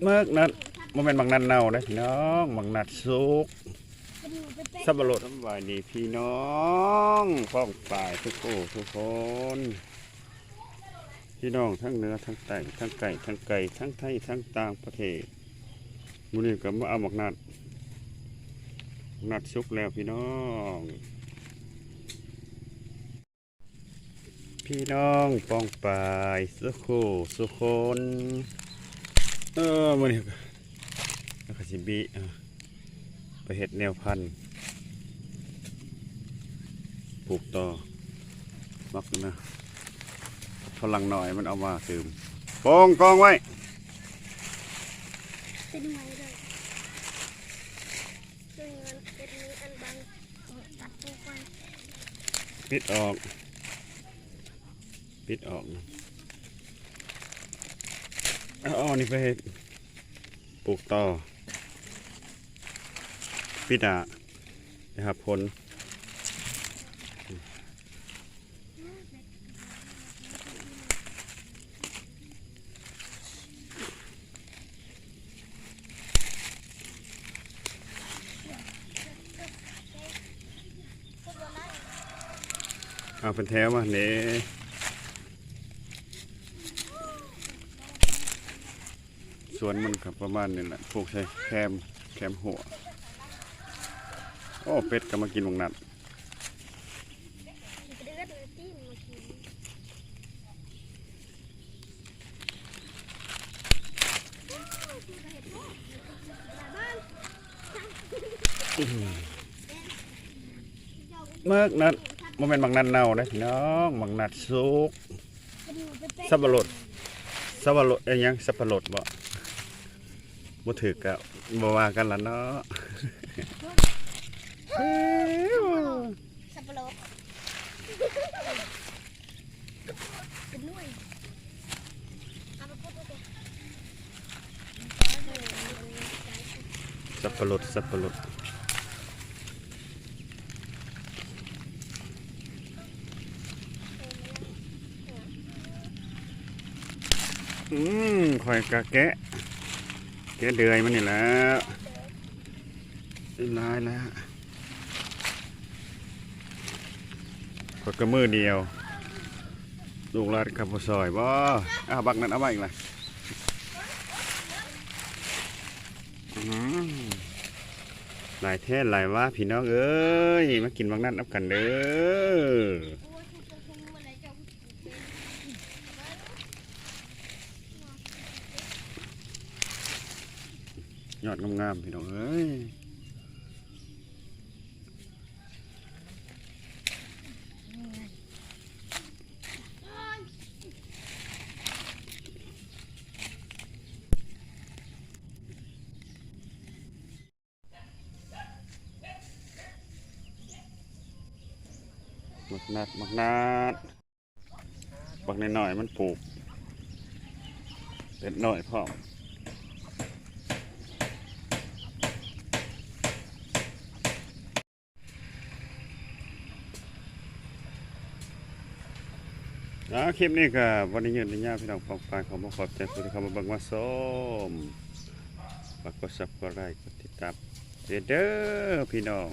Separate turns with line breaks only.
เมื่อนั้นมันเป็นบางนัดเน่าได้อพี่น้องบางนัดสุกสับปะรดสบายดีพี่น้องฟ้องฝ่ายทุกผู้ทุกคน พี่น้องทั้งเนื้อทั้งใต้ทั้งไก่ทั้งไก่ทั้งไทยทั้งต่างประเทศมื้อนี้ก็มาเอาบักนัดนัดสุกแล้วพี่น้อง พี่น้องปองปายสุขสุคนเออมันนี่แล้วก็สิบีไปเห็ดแนวพันธุ์ปลูกต่อมักนะพลังหน่อยมันเอามาตืมปองกองไว้
เป็นไงเลยซึ่งมันเป็นมีอันบางตัดตัวไป
ปิดออก ปิดออกเอาเอนี่ไปปลูกต่อ ปิดอะนะครับผลเอาเป็นแถวมาเนี่ สวนมันกับประมาณนี้แหละปลูกใช้แคมแคมหัวโอ้เป็ดก็มากินวงนัด
เดือดเลยที่มันมากินบ้าน
เมื่อนัดมันเป็นบางนัดเน่าได้อพี่น้องบางนัดสุกสับปะรดสับปะรดเอ้ยยังสับปะรดบ่ บ่ถือกะบ่ว่ากันละเนาะเอ้ว
สับปะรดเป็นหน่วยเอามาพูดไปเลย
สับปะรดสับปะรดอืมข่อยกะแกะ แกะเดือยมันนี่แล้วเรียบร้อยแล้วข่อยก็มือเดียวลูกลานขับบ่ซอยบ่อ้าบักนั้นเอาไว้อีกละหลายแท้หลายว่าพี่น้องเอ้ยมากินบักนั้นนับกันเด้อ ยอดงามๆพี่น้องเอ้ยมักนัดมักนัดบักน้อยๆมันปลูกเด็ดหน่อยพร้อม อ่าคลิปนี้ก็วันนี้ยืนในยาพี่น้องฟังฟังขอมาขอบใจคุณที่เข้ามาเบิ่งมาส้มฝากกดซับกดไลค์กดติดตามเด้อพี่น้อง